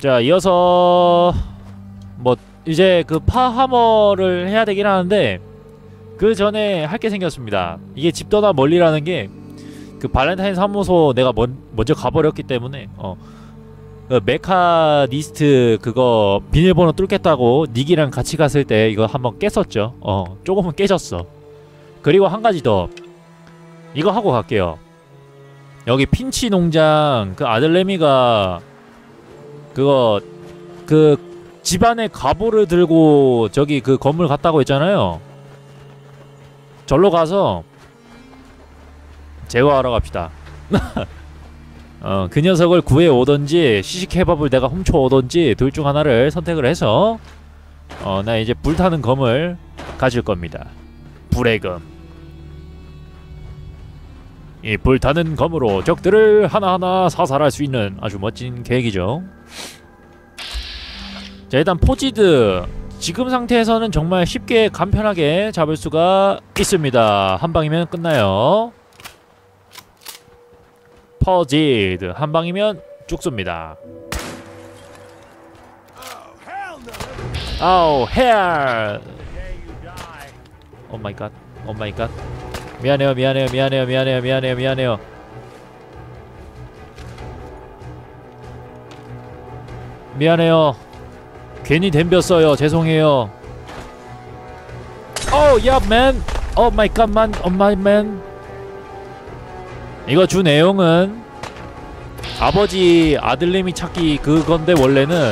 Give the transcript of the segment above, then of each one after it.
자 이어서 뭐 이제 그 파하머를 해야 되긴 하는데 그 전에 할 게 생겼습니다. 이게 집 떠나 멀리라는 게 그 발렌타인 사무소 내가 먼, 먼저 가버렸기 때문에 어. 그 메카니스트 그거 비밀번호 뚫겠다고 닉이랑 같이 갔을 때 이거 한번 깼었죠. 어 조금은 깨졌어. 그리고 한 가지 더 이거 하고 갈게요. 여기 핀치 농장 그 아들레미가 그거 그 집안에 가보를 들고 저기 그 건물 갔다고 했잖아요. 절로 가서 제거하러 갑시다. 어, 그 녀석을 구해 오던지 시식케밥을 내가 훔쳐 오던지 둘 중 하나를 선택을 해서 어, 나 이제 불타는 검을 가질 겁니다. 불의 검. 이 불타는 검으로 적들을 하나하나 사살할 수 있는 아주 멋진 계획이죠. 자 일단 포지드 지금 상태에서는 정말 쉽게 간편하게 잡을 수가 있습니다. 한 방이면 끝나요. 퍼지드 한 방이면 죽습니다. 아우 헬. 오 마이 갓. 오 마이 갓. 미안해요. 미안해요. 미안해요. 미안해요. 미안해요. 미안해요. 미안해요. 괜히 덤볐어요. 죄송해요. 오, 야, 맨. 오 마이 갓, 만. 오 마이 맨. 이거 주 내용은 아버지 아들내미 찾기 그건데 원래는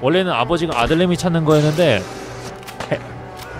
원래는 아버지가 아들내미 찾는 거였는데 해,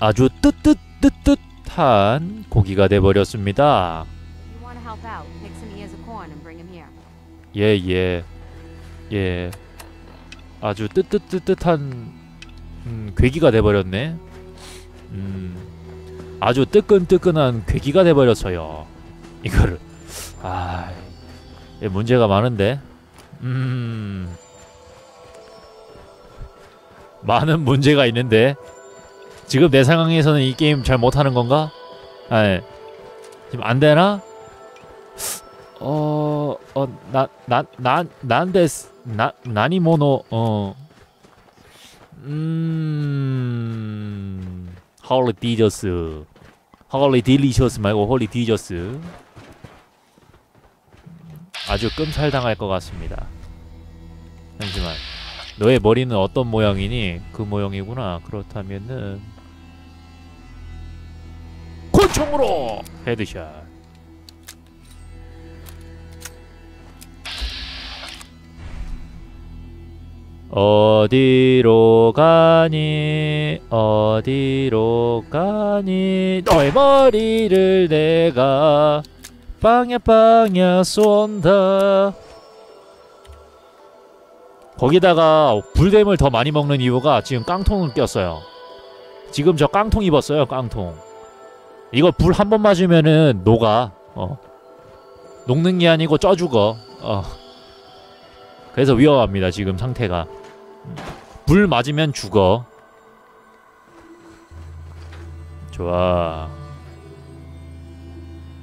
아주 뜨뜻뜨뜻한 고기가 돼 버렸습니다. You want to help out? Pick some ears of corn and bring him here. 예, 예. 예. 아주 뜨뜻뜨뜻한 음, 괴기가 돼 버렸네. 음. 아주 뜨끈뜨끈한 괴기가 돼 버렸어요. 이거를 아, 예, 문제가 많은데. 음. 많은 문제가 있는데 지금 내 상황에서는 이 게임 잘 못하는 건가? 아, 예. 지금 안 되나? 어, 어, 나, 나, 나, 난데스, 나, 나니모노, 어, 음, 홀리 디저스, 홀리 딜리셔스 말고 홀리 디저스. 아주 끔살 당할 것 같습니다. 잠시만, 너의 머리는 어떤 모양이니? 그 모양이구나. 그렇다면은 권 총으로. 헤드샷. 어디로 가니? 어디로 가니? 너의 머리를 내가 빵야 빵야 쏜다. 거기다가 불뱀을 더 많이 먹는 이유가 지금 깡통을 꼈어요. 지금 저 깡통 입었어요 깡통 이거 불 한 번 맞으면은 녹아. 어. 녹는 게 아니고 쪄 죽어. 어. 그래서 위험합니다 지금 상태가. 불 맞으면 죽어. 좋아.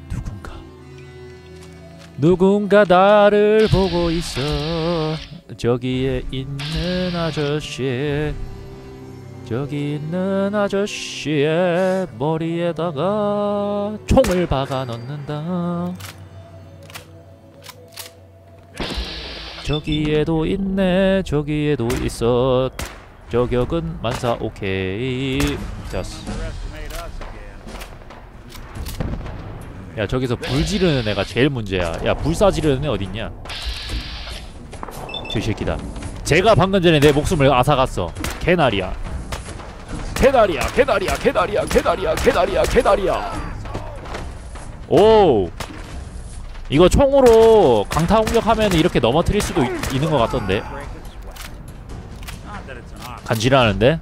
누군가. 누군가 나를 보고 있어. 저기에 있는 아저씨 저기 있는 아저씨의 머리에다가 총을 박아 넣는다. 저기에도 있네 저기에도 있어. 저격은 만사 오케이. 됐어. 야 저기서 불 지르는 애가 제일 문제야. 야 불사 지르는 애 어딨냐? 저 새끼다. 제가 방금 전에 내 목숨을 앗아갔어. 개나리야 개나리야 개나리야 개나리야 개나리야 개나리야 개나리야. 오. 이거 총으로 강타 공격하면 이렇게 넘어뜨릴 수도 있, 있는 것 같던데. 간지나는데?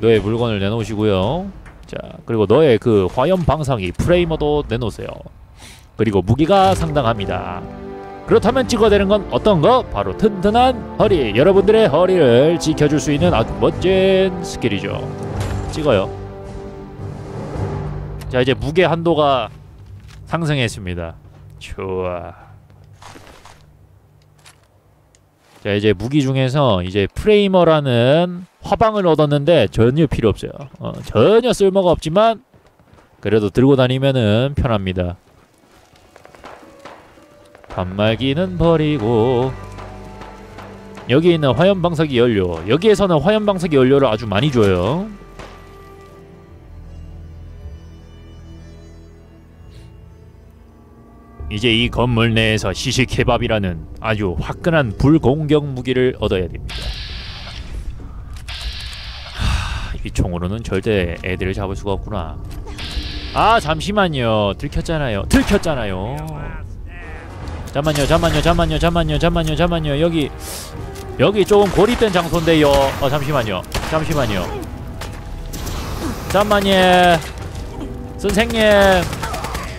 너의 물건을 내놓으시고요. 자 그리고 너의 그 화염 방사기 프레이머도 내놓으세요. 그리고 무기가 상당합니다 그렇다면 찍어야 되는 건 어떤 거? 바로 튼튼한 허리. 여러분들의 허리를 지켜줄 수 있는 아주 멋진 스킬이죠. 찍어요. 자 이제 무게 한도가 상승했습니다. 좋아. 자 이제 무기 중에서 이제 프레이머라는 화방을 얻었는데 전혀 필요 없어요. 어, 전혀 쓸모가 없지만 그래도 들고 다니면은 편합니다 단말기는 버리고 여기 있는 화염방사기 연료 여기에서는 화염방사기 연료를 아주 많이 줘요. 이제 이 건물 내에서 시시케밥이라는 아주 화끈한 불공격 무기를 얻어야 됩니다. 하, 이 총으로는 절대 애들을 잡을 수가 없구나. 아 잠시만요. 들켰잖아요. 들켰잖아요 잠만요 잠만요 잠만요 잠만요 잠만요 잠만요. 여기 여기 조금 고립된 장소인데요. 어 잠시만요 잠시만요. 잠만요 선생님.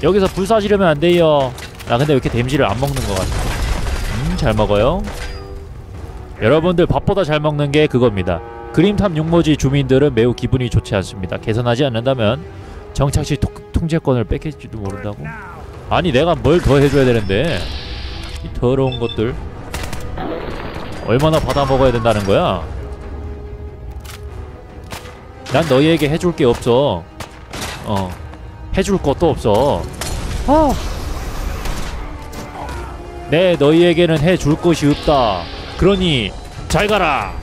여기서 불사지르면 안 돼요. 나 근데 왜 이렇게 데미지를 안 먹는 것 같아? 음잘 먹어요. 여러분들 밥보다 잘 먹는 게 그겁니다. 그림탑 육모지 주민들은 매우 기분이 좋지 않습니다. 개선하지 않는다면 정착시 토- 통제권을 뺏길지도 모른다고? 아니 내가 뭘 더 해줘야 되는데 이 더러운 것들 얼마나 받아 먹어야 된다는 거야? 난 너희에게 해줄 게 없어. 어, 해줄 것도 없어. 아, 네 너희에게는 해줄 것이 없다. 그러니 잘 가라.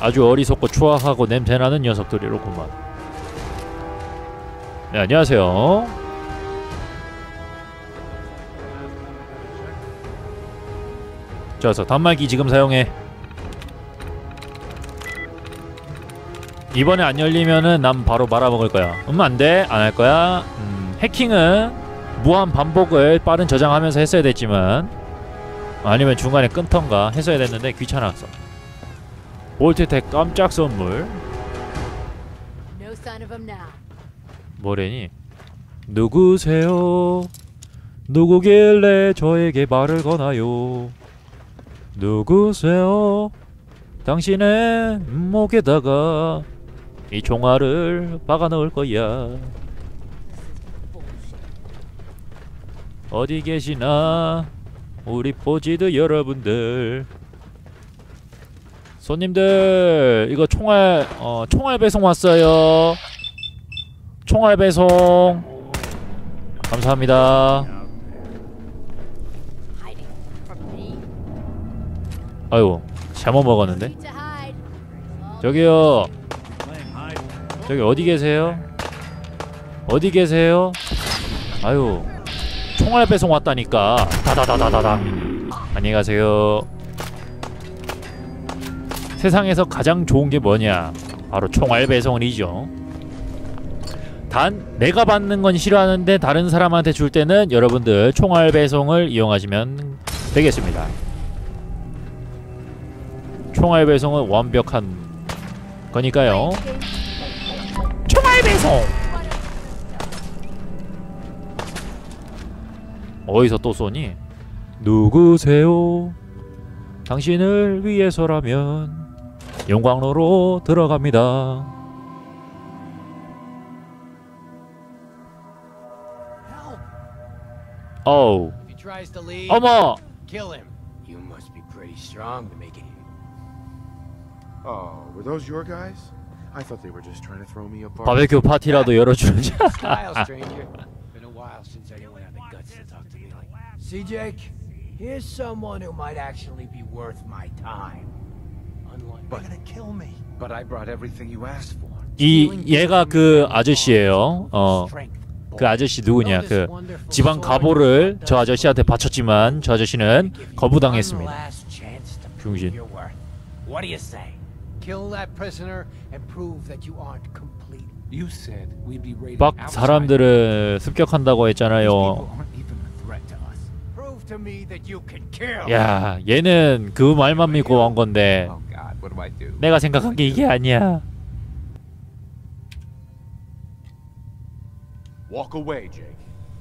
아주 어리석고 추악하고 냄새나는 녀석들이로구만. 네, 안녕하세요. 좋아서 단말기 지금 사용해. 이번에 안 열리면은 난 바로 말아먹을 거야. 음, 안 돼. 안 할 거야. 음, 해킹은 무한 반복을 빠른 저장하면서 했어야 됐지만 아니면 중간에 끊던가 했어야 됐는데 귀찮았어. 볼트텍 깜짝 선물. No 뭐래니? 누구세요? 누구길래 저에게 말을 거나요? 누구세요? 당신의 목에다가 이 종아를 박아 넣을 거야. 어디 계시나? 우리 포지드 여러분들. 손님들, 이거 총알 어 총알 배송 왔어요. 총알 배송 감사합니다. 아유 잘못 먹었는데. 저기요. 저기 어디 계세요? 어디 계세요? 아유 총알 배송 왔다니까. 다다다다다당. 안녕히 가세요. 세상에서 가장 좋은 게 뭐냐? 바로 총알 배송이죠. 단 내가 받는 건 싫어하는데 다른 사람한테 줄 때는 여러분들 총알 배송을 이용하시면 되겠습니다. 총알 배송은 완벽한 거니까요. 총알 배송. 어디서 또 쏘니? 누구세요? 당신을 위해서라면 영광로로 들어갑니다. 어우, If he tries to leave, 어머, kill him. You must be pretty strong to make it. Oh, were those your guys? I thought they were just trying to throw me a party. 바베큐 파티라도 열어주는지. Style, stranger. Been a while since anyone had the guts to talk to me like. See, Jake, here's someone who might actually be worth my time. Unlike. But- gonna kill me. But I brought everything you asked for. 이 얘가 그 아저씨예요. 어, 그 아저씨 누구냐? 그 지방 가보를 저 아저씨한테 바쳤지만 저 아저씨는 거부당했습니다. 중신. What do you say? Kill that prisoner and prove that you aren't complete You said we'd be raiding 막 outside. 사람들을 습격한다고 했잖아요. Prove to me that you can kill. 야, 얘는 그 말만 믿고 온 건데 Oh God, what do I do? 내가 생각한 게 이게 아니야. Walk away, Jake.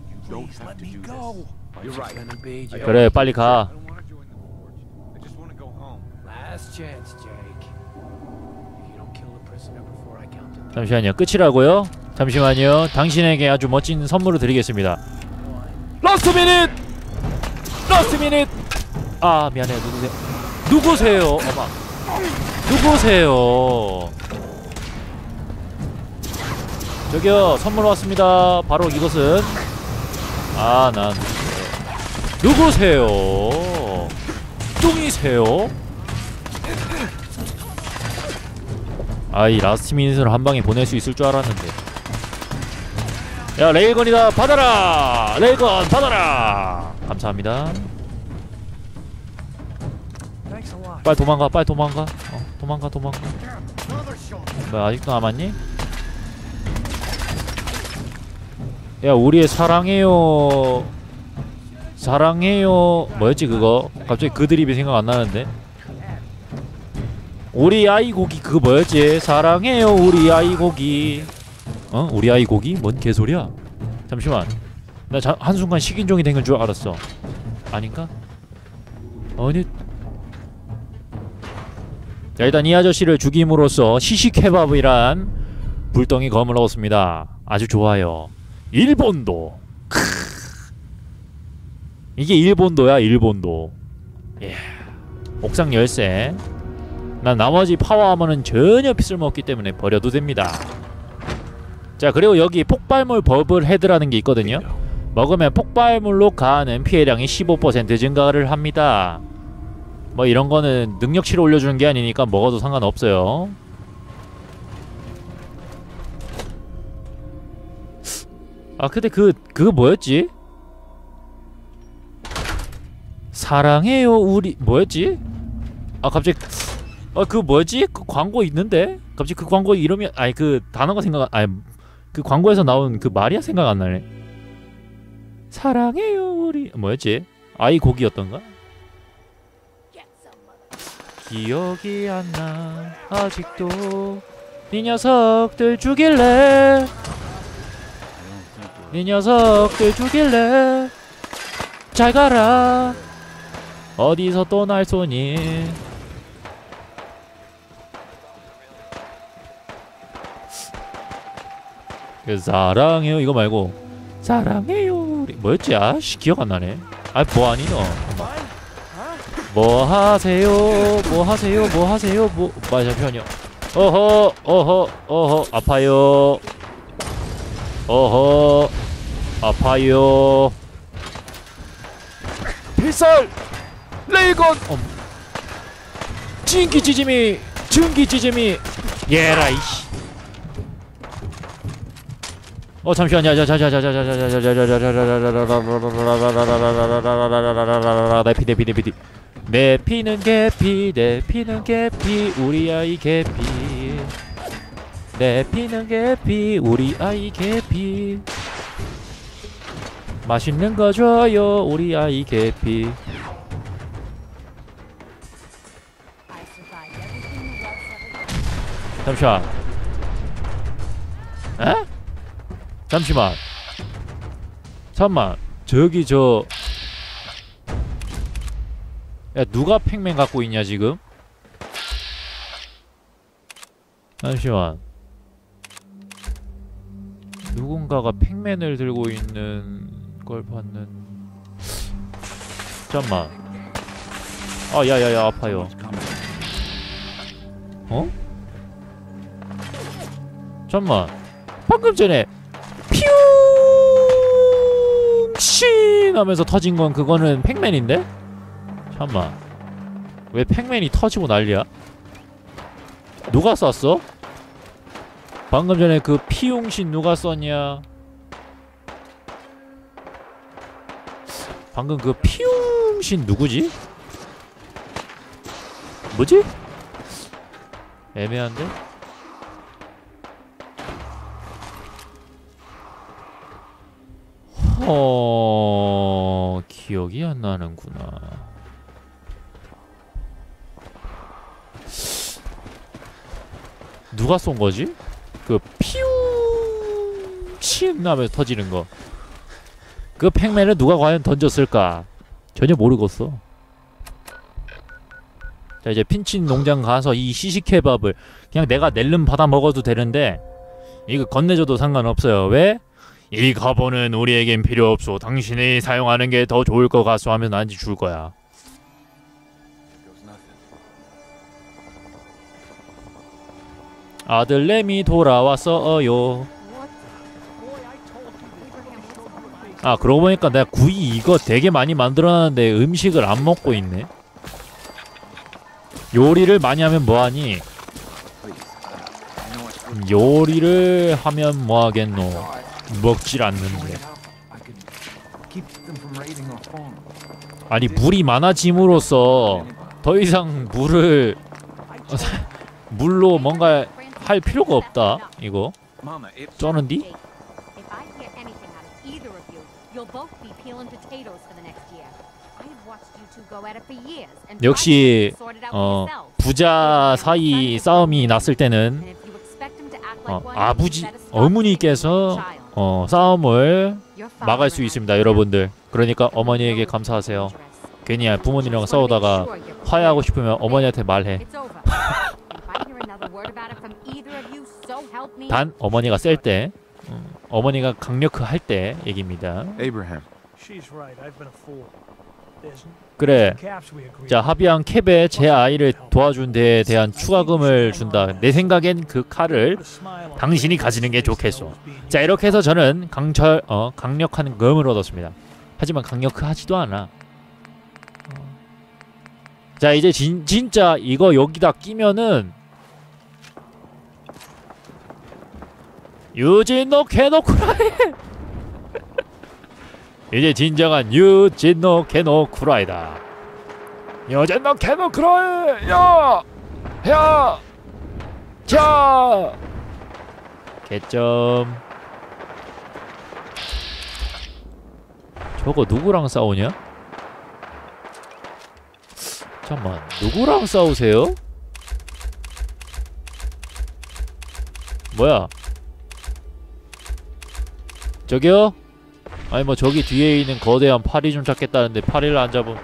You don't have let to me do go. this. You're right. 그래, 빨리 가. I just want to go home. Last chance, Jake. If you don't kill the prisoner before I count to 잠시만요. 끝이라고요? 잠시만요. 당신에게 아주 멋진 선물을 드리겠습니다. 라스트 미닛! 라스트 미닛! 아, 미안해. 누구세요? 누구세요? 어마. 누구세요? 저기요. 선물 왔습니다. 바로 이것은 아, 난 누구세요? 뚱이세요? 아이 라스트 미닛을 한 방에 보낼 수 있을 줄 알았는데 야 레일건이다 받아라 레일건 받아라 감사합니다. 빨리 도망가 빨리 도망가 어 도망가 도망가 뭐 아직도 남았니? 야 우리의 사랑해요. 사랑해요. 뭐였지 그거? 갑자기 그 드립이 생각 안 나는데. 우리 아이 고기 그거 뭐였지? 사랑해요 우리 아이 고기. 어? 우리 아이 고기? 뭔 개소리야? 잠시만. 나 자, 한순간 식인종이 된 건 줄 알았어. 아닌가? 아니. 자 일단 이 아저씨를 죽임으로써 시식케밥이란 불덩이 검을 얻었습니다. 아주 좋아요 일본도. 크. 이게 일본도야 일본도. 예. 옥상 열쇠. 난 나머지 파워아머는 전혀 쓸모없기 때문에 버려도 됩니다. 자 그리고 여기 폭발물 버블 헤드라는 게 있거든요. 먹으면 폭발물로 가하는 피해량이 15% 증가를 합니다. 뭐 이런 거는 능력치를 올려주는 게 아니니까 먹어도 상관없어요 아 근데 그 그거 뭐였지? 사랑해요 우리 뭐였지? 아 갑자기 아 그 뭐였지? 그 광고 있는데 갑자기 그 광고 이름이 아니 그 단어가 생각 안- 아니 그 광고에서 나온 그 말이야 생각 안 나네. 사랑해요 우리 뭐였지? 아이 곡이었던가? 기억이 안 나 아직도 네 녀석들 죽일래 네 녀석들 죽일래 잘 가라 어디서 또 날 쏘니 그 사랑해요 이거 말고 사랑해요 뭐였지 아씨 기억 안 나네 아 뭐하니 너 뭐 하세요? 뭐 하세요? 뭐 하세요? 뭐, 마 잠시만요. 어허, 어허, 어허, 아파요. 어허, 아파요. 필살, 레이건, 어. 진기 찌짐이, 증기 찌짐이, 예라 이씨. 어 잠시만요. 개피 내 피는 개피 우리 아이 개피 맛있는 거 줘요 우리 아이 개피. 잠시만 에? 잠시만 잠만 저기 저 야 누가 팩맨 갖고 있냐 지금? 잠시만 누군가가 팩맨을 들고 있는 걸 봤는 잠만 아 야야야 아파요 어? 잠만 방금 전에 퓨신 하면서 터진 건 그거는 팩맨인데? 잠만 왜 팩맨이 터지고 난리야? 누가 쐈어? 방금 전에 그 피용신 누가 썼냐 방금 그 피용신 누구지? 뭐지? 애매한데? 허... 기억이 안 나는구나 누가 쏜 거지? 그 피우 치음 나면서 터지는 거. 그 팩맨을 누가 과연 던졌을까? 전혀 모르겠어. 자 이제 핀친 농장 가서 이 시시케밥을 그냥 내가 낼름 받아 먹어도 되는데 이거 건네줘도 상관없어요. 왜? 이 가본은 우리에겐 필요 없소. 당신이 사용하는 게 더 좋을 것 같소 하면 나한테 줄 거야. 아들 램이 돌아왔어요. 아 그러고 보니까 내가 구이 이거 되게 많이 만들어놨는데 음식을 안 먹고 있네. 요리를 많이 하면 뭐하니? Good. 요리를 하면 뭐하겠노? 먹질 않는데. 아니 물이 많아짐으로써 더 이상 물을 물로 뭔가 할 필요가 없다. 이거 쩌는디? 역시, 어. 부자 사이 싸움이 났을 때는 어, 아버지 어머니께서. 어, 싸움을 막을 수 있습니다, 여러분들. 그러니까 어머니에게 감사하세요. 괜히 부모님이랑 싸우다가. 화해하고 싶으면 어머니한테 말해. 단 어머니가 셀 때, 음, 어머니가 강력히 할때 얘기입니다. 그래. 자 합의한 캡에 제 아이를 도와준 데에 대한 추가금을 준다. 내 생각엔 그 칼을 당신이 가지는 게 좋겠소. 자 이렇게 해서 저는 강철 어 강력한 금을 얻었습니다. 하지만 강력하지도 않아. 어. 자 이제 진, 진짜 이거 여기다 끼면은 유진노 케노쿠라이 이제 진정한 유진노 케노쿠라이다. 유진노 케노쿠라이 야! 야! 자! 개점 저거 누구랑 싸우냐? 잠만 누구랑 싸우세요? 뭐야? 저기요? 아니 뭐 저기 뒤에 있는 거대한 파리 좀 잡겠다는데 파리를 안 잡으면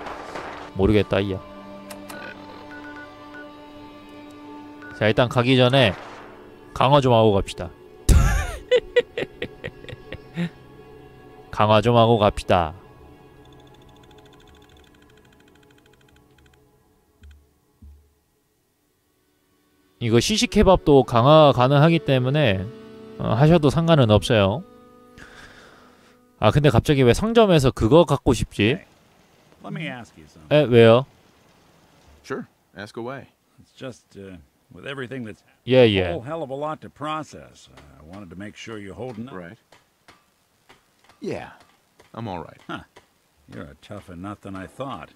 모르겠다 이야. 자 일단 가기 전에 강화 좀 하고 갑시다. 강화 좀 하고 갑시다. 이거 시시케밥도 강화 가능하기 때문에 어, 하셔도 상관은 없어요 아 근데 갑자기 왜 상점에서 그거 갖고 싶지? Let me ask you something. 에 왜요? sure, ask away. It's just uh, with everything that's a 예예 whole hell of a lot to process. Uh, I wanted to make sure you're holding up. Right. Yeah, I'm all right. You're a tougher nut than I thought.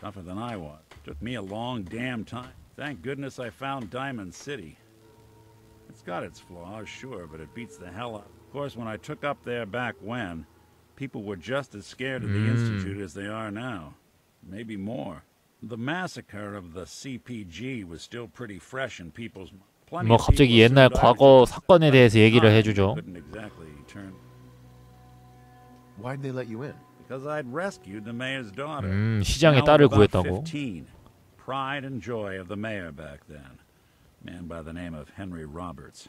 Tougher than I was. Took me a long damn time. Thank goodness I found Diamond City. It's got its flaws, sure, but it beats the hell out. Of course, when I took up there back when, people were just as scared of the Mm. Institute as they are now. Maybe more. The massacre of the CPG was still pretty fresh in people's minds. Plenty 뭐 of 갑자기 people 옛날 assumed I 과거 was just 사건에 대해서 얘기를 time. 해주죠 Couldn't exactly turn Why'd they let you in? because I'd rescued the mayor's daughter. 음 시장에 Now 딸을 I'm about 구했다고 15. Pride and joy of the mayor back then. Man by the name of Henry Roberts.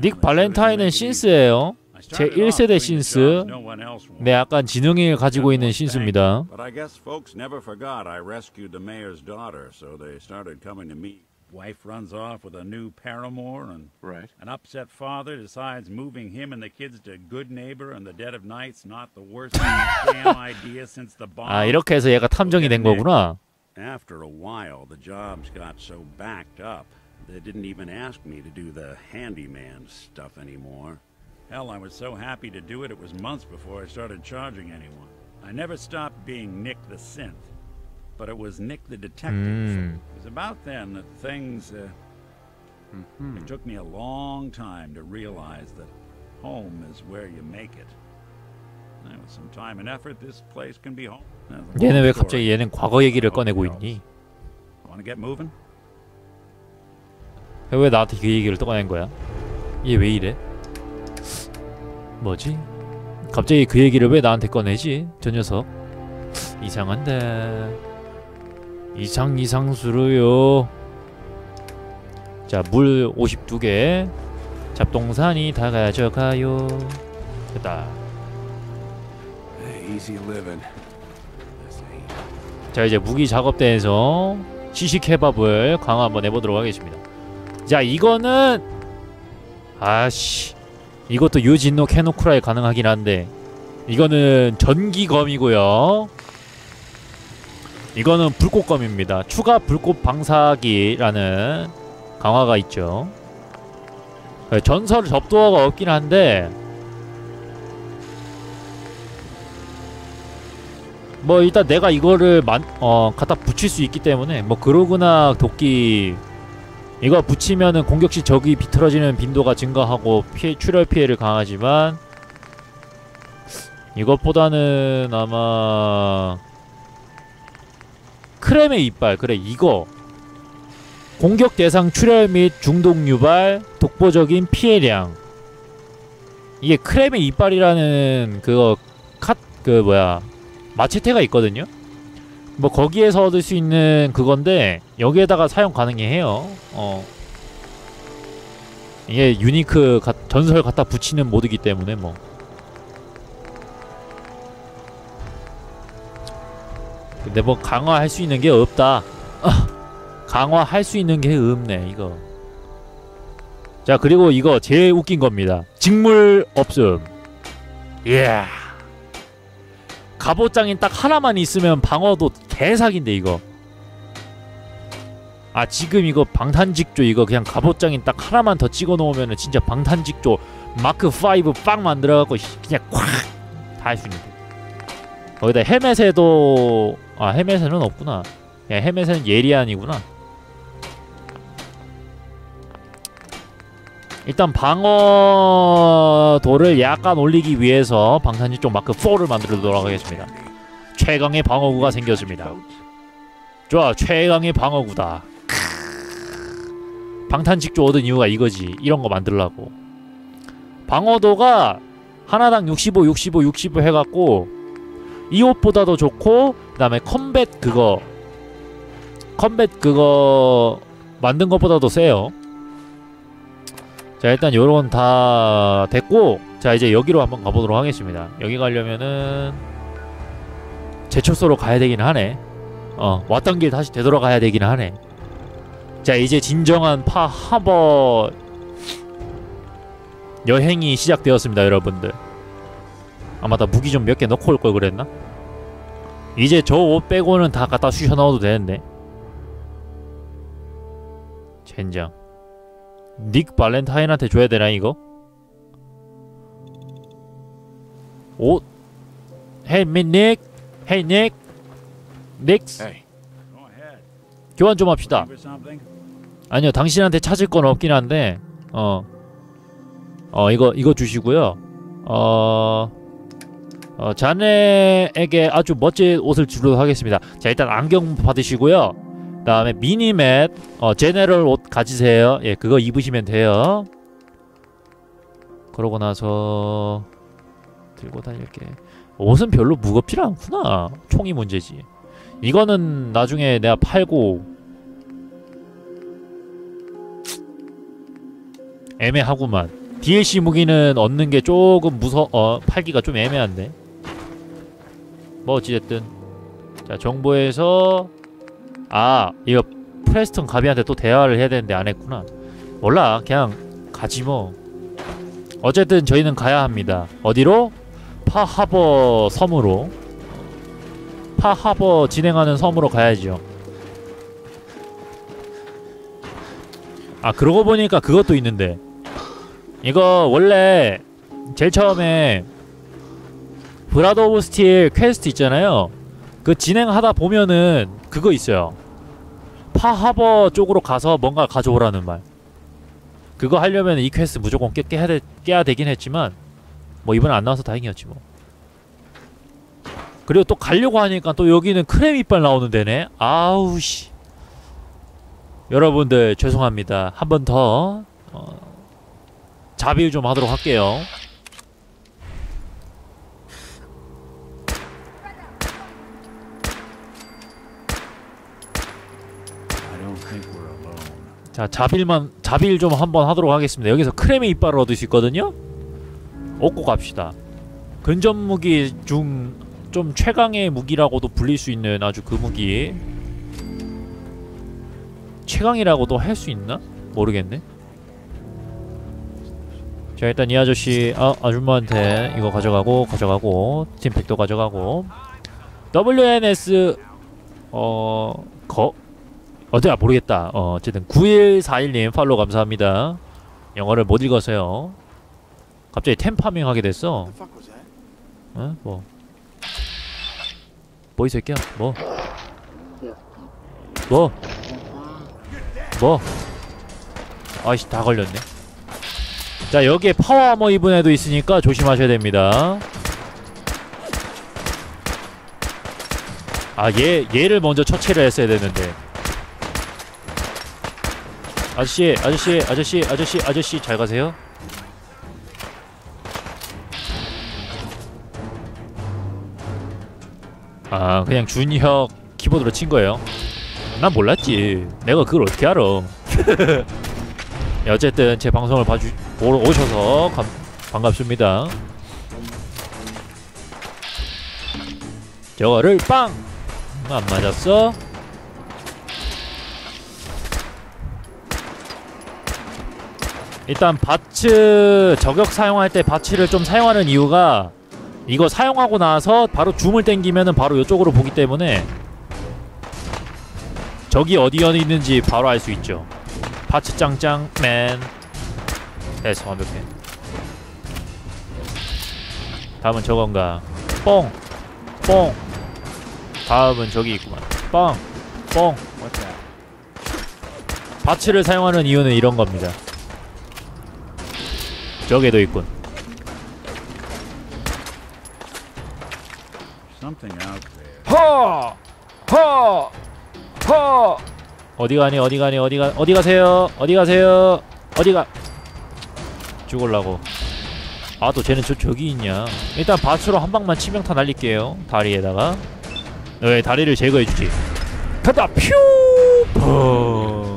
닉 발렌타인은 신스예요 I 제 started off 1세대 doing the 신스 jobs no one else wanted. 네 약간 지능을 가지고 있는 신스입니다 But I guess folks never forgot I rescued the mayor's daughter, so they started coming to me. Wife runs off with a new paramour, and Right. an upset father decides moving him and the kids to Good Neighbor in the dead of night's not the worst damn idea since the bomb. 아 이렇게 해서 얘가 탐정이 된 거구나. After a while, the jobs got so backed up they didn't even ask me to do the handyman stuff anymore. Hell, I was so happy to do it, it was months before I started charging anyone. I never stopped being Nick the Synth, but it was Nick the Detective. 음. It was about then that things. Uh, It took me a long time to realize that home is where you make it. And with some time and effort, this place can be home. Now, the 얘는 long 왜 story 갑자기 얘는 과거 얘기를 꺼내고 있니? Want to get moving? 왜 나한테 그 얘기를 또 꺼낸 거야? 얘 왜 이래? 뭐지? 갑자기 그 얘기를 왜 나한테 꺼내지? 저 녀석 이상한데 이상 이상수로요 자 물 52개 잡동사니 다 가져가요 됐다. 자 이제 무기 작업대에서 시식케밥을 강화 한번 해보도록 하겠습니다 자 이거는 아씨 이것도 유진노 캐노쿠라에 가능하긴 한데 이거는 전기검이고요. 이거는 불꽃검입니다. 추가 불꽃 방사기라는 강화가 있죠. 네, 전설 접도어가 없긴 한데 뭐 일단 내가 이거를 만, 어 갖다 붙일 수 있기 때문에 뭐 그로구나 도끼 이거 붙이면은 공격 시 적이 비틀어지는 빈도가 증가하고 피해 출혈 피해를 강하지만 이것보다는 아마 크렘의 이빨 그래 이거 공격 대상 출혈 및 중독 유발 독보적인 피해량 이게 크렘의 이빨이라는 그거 컷그 뭐야 마체테가 있거든요. 뭐 거기에서 얻을 수 있는 그건데 여기에다가 사용 가능해요. 어. 이게 유니크 가, 전설 갖다 붙이는 모드기 때문에 뭐. 근데 뭐 강화할 수 있는 게 없다. 아, 강화할 수 있는 게 없네 이거. 자 그리고 이거 제일 웃긴 겁니다. 직물 없음. 이야. 갑옷장인 딱 하나만 있으면 방어도 개사기인데 이거. 아 지금 이거 방탄직조 이거 그냥 갑옷장인 딱 하나만 더 찍어 놓으면은 진짜 방탄직조 마크 5 빵 만들어갖고 씨, 그냥 콱 다 할 수 있는데 거기다 헬멧에도 아 헬멧에는 없구나. 야 헬멧에는 예리안이구나 일단 방어도를 약간 올리기 위해서 방탄직종 마크 4를 만들도록 하겠습니다. 최강의 방어구가 생겼습니다. 좋아, 최강의 방어구다. 방탄직조 얻은 이유가 이거지. 이런 거 만들라고. 방어도가 하나당 65, 65, 65 해갖고 이 옷보다도 좋고 그 다음에 컴뱃 그거 컴뱃 그거 만든 것보다도 세요. 자 일단 요런 다 됐고 자 이제 여기로 한번 가보도록 하겠습니다. 여기 가려면은 제철소로 가야 되긴 하네. 어 왔던 길 다시 되돌아가야 되긴 하네. 자 이제 진정한 파 하버 여행이 시작되었습니다 여러분들. 아마 다 무기 좀 몇 개 넣고 올 걸 그랬나? 이제 저 옷 빼고는 다 갖다 쑤셔 넣어도 되는데. 젠장 닉 발렌타인한테 줘야 되나 이거? 옷 헤이 닉 헤이 닉 닉스 Hey, Go ahead. 교환 좀 합시다? 아니요 당신한테 찾을 건 없긴 한데 어. 어, 이거 이거 주시고요. 어, 어 자네에게 아주 멋진 옷을 주도록 하겠습니다. 자 일단 안경 받으시고요. 그 다음에 미니맷 어 제네럴 옷 가지세요. 예 그거 입으시면 돼요. 그러고 나서 들고 다닐게. 옷은 별로 무겁질 않구나. 총이 문제지. 이거는 나중에 내가 팔고. 애매하구만. DLC 무기는 얻는 게 조금 무서 어 팔기가 좀 애매한데. 뭐 어찌됐든. 자 정보에서 아 이거 프레스턴 가비한테 또 대화를 해야 되는데 안 했구나. 몰라. 그냥 가지 뭐. 어쨌든 저희는 가야 합니다. 어디로? 파하버 섬으로. 파하버 진행하는 섬으로 가야죠. 아 그러고 보니까 그것도 있는데 이거 원래 제일 처음에 브라더 오브 스틸 퀘스트 있잖아요. 그 진행하다 보면은 그거 있어요. 파하버 쪽으로 가서 뭔가 가져오라는 말. 그거 하려면 이 퀘스트 무조건 깨, 깨야, 되, 깨야 되긴 했지만 뭐 이번에 안 나와서 다행이었지 뭐. 그리고 또 가려고 하니까 또 여기는 크렘 이빨 나오는 데네. 아우 씨. 여러분들 죄송합니다. 한 번더 어, 자비를 좀 하도록 할게요. I don't think we're alone. 자 자빌만 자빌 좀 한번 하도록 하겠습니다. 여기서 크렘의 이빨을 얻을 수 있거든요. 얻고 갑시다. 근접 무기 중 좀 최강의 무기라고도 불릴 수 있는 아주 그 무기. 최강이라고도 할 수 있나? 모르겠네. 자 일단 이 아저씨 아 아줌마한테 이거 가져가고 가져가고 팀팩도 가져가고 WNS 어 거 어때야 모르겠다. 어, 어쨌든 9141님 팔로우 감사합니다. 영어를 못 읽어서요. 갑자기 템파밍 하게 됐어. 어? 뭐? 뭐 이 새끼야? 뭐? 뭐? 뭐? 아이씨 다 걸렸네. 자 여기에 파워 아머 입은 애도 있으니까 조심하셔야 됩니다. 아얘 얘를 먼저 처치를 했어야 되는데. 아저씨, 아저씨, 아저씨, 아저씨, 아저씨 잘 가세요. 아, 그냥 준혁 키보드로 친 거예요. 난 몰랐지. 내가 그걸 어떻게 알아? 야, 어쨌든 제 방송을 봐주 보러 오셔서 감, 반갑습니다. 저거를 빵! 안 맞았어? 일단 바츠 저격 사용할 때 바치를 좀 사용하는 이유가 이거 사용하고 나서 바로 줌을 땡기면은 바로 이쪽으로 보기 때문에 적이 어디 어디 있는지 바로 알 수 있죠. 바츠 짱짱 맨 됐어 완벽해. 다음은 저건가 뽕 뽕. 다음은 저기 있구만 뻥 뽕. 바츠를 사용하는 이유는 이런 겁니다. 저기도 있군. Something out there. 허! 허! 허! 어디 가니? 어디 가니? 어디 가? 어디 가세요? 어디 가세요? 어디 가? 죽을라고. 아, 또 쟤는 저 저기 있냐? 일단 바스로 한 방만 치명타 날릴게요. 다리에다가. 네, 다리를 제거해 주지. 가다 퓨! 펑.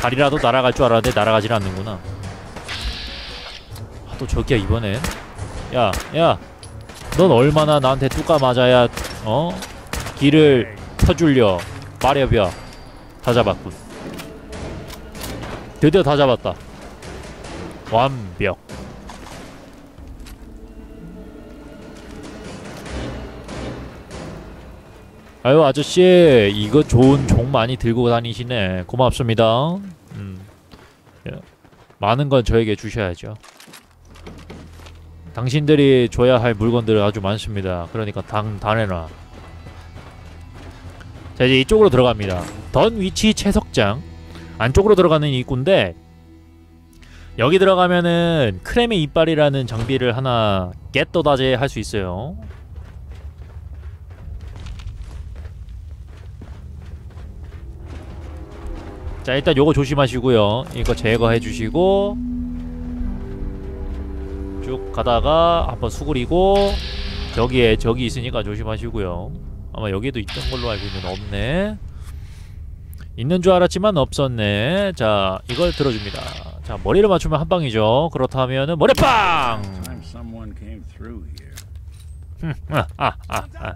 다리라도 날아갈 줄 알았는데 날아가질 않는구나. 아, 또 저기야 이번엔. 야, 야. 넌 얼마나 나한테 뚜까 맞아야 어? 길을 터줄려 마렵이야 다 잡았군 드디어 다 잡았다 완벽 아유 아저씨 이거 좋은 종 많이 들고 다니시네 고맙습니다 음. 예. 많은 건 저에게 주셔야죠 당신들이 줘야 할 물건들 아주 많습니다. 그러니까 당 다내놔. 자 이제 이쪽으로 들어갑니다. 던 위치 채석장 안쪽으로 들어가는 입구인데 여기 들어가면은 크렘의 이빨이라는 장비를 하나 깨떠다제 할 수 있어요. 자 일단 요거 조심하시고요. 이거 제거해 주시고 쭉 가다가 한번 수그리고 저기에 저기 있으니까 조심하시고요. 아마 여기에도 있던 걸로 알고 있는 없네. 있는 줄 알았지만 없었네. 자 이걸 들어줍니다. 자 머리를 맞추면 한 방이죠. 그렇다면은 머리빵. Time someone came through here. 아, 아, 아, 아.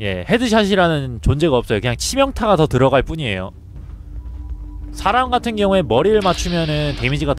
예 헤드샷이라는 존재가 없어요. 그냥 치명타가 더 들어갈 뿐이에요. 사람 같은 경우에 머리를 맞추면은 데미지가